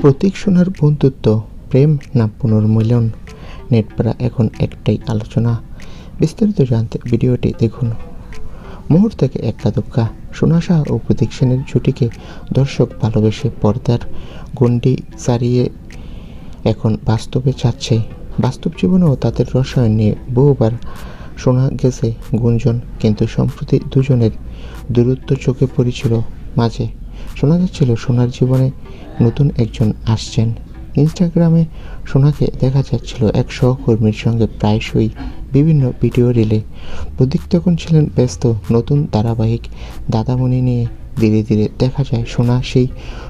প্রতীক সোনার বন্ধুত্ব, প্রেম না পুনর্মিলন? নেটপাড়া এখন একটাই আলোচনা। বিস্তারিত জানতে ভিডিওটি দেখুন। মুহূর্ত থেকে একটা দুঃখা সোনা ও প্রতীক সেনের জুটিকে দর্শক ভালোবেসে পর্দার গণ্ডি ছাড়িয়ে এখন বাস্তবে চাচ্ছে। বাস্তব জীবনেও তাদের রসায়ন নিয়ে বহুবার শোনা গেছে গুঞ্জন, কিন্তু সম্প্রতি দুজনের দূরত্ব চোখে পড়েছিল মাঝে। শোনা যাচ্ছিল সোনার জীবনে নতুন একজন আসছেন। ইনস্টাগ্রামে সোনাকে দেখা যাচ্ছিল এক সহকর্মীর সঙ্গে প্রায়শই বিভিন্ন ভিডিও রিলে। প্রদীপ তখন ছিলেন ব্যস্ত, নতুন ধারাবাহিক দাদামণি নিয়ে ধীরে ধীরে দেখা যায় সোনা সেই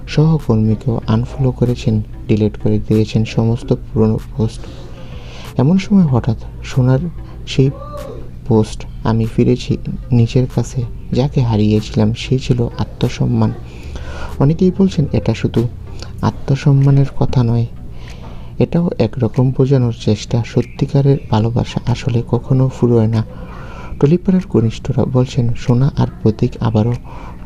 সহকর্মীকেও আনফলো করেছেন ডিলিট করে দিয়েছেন সমস্ত পুরনো পোস্ট এমন সময় হঠাৎ সোনার সেই পোস্ট আমি ফিরেছি নিজের কাছে, যাকে হারিয়েছিলাম, সে ছিল আত্মসম্মান। অনেকেই বলছেন, এটা শুধু আত্মসম্মানের কথা নয়, এটাও একরকম বোঝানোর চেষ্টা। সত্যিকারের ভালোবাসা আসলে কখনো ফুরোয় না। টলিপাড়ার ঘনিষ্ঠরা বলছেন, সোনা আর প্রতীক আবারও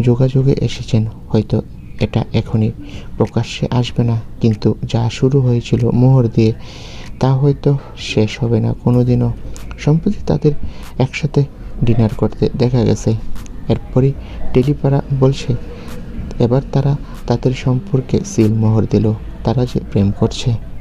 যোগাযোগে এসেছেন। হয়তো এটা এখনই প্রকাশ্যে আসবে না, কিন্তু যা শুরু হয়েছিল মোহর দিয়ে, তা হয়তো শেষ হবে না। কোনোদিনও সম্প্রতি তাদের একসাথে ডিনার করতে দেখা গেছে। এরপরই টেলিপাড়া বলছে এবার তারা তাদের সম্পর্কে সিল মোহর দিল। তারা যে প্রেম করছে।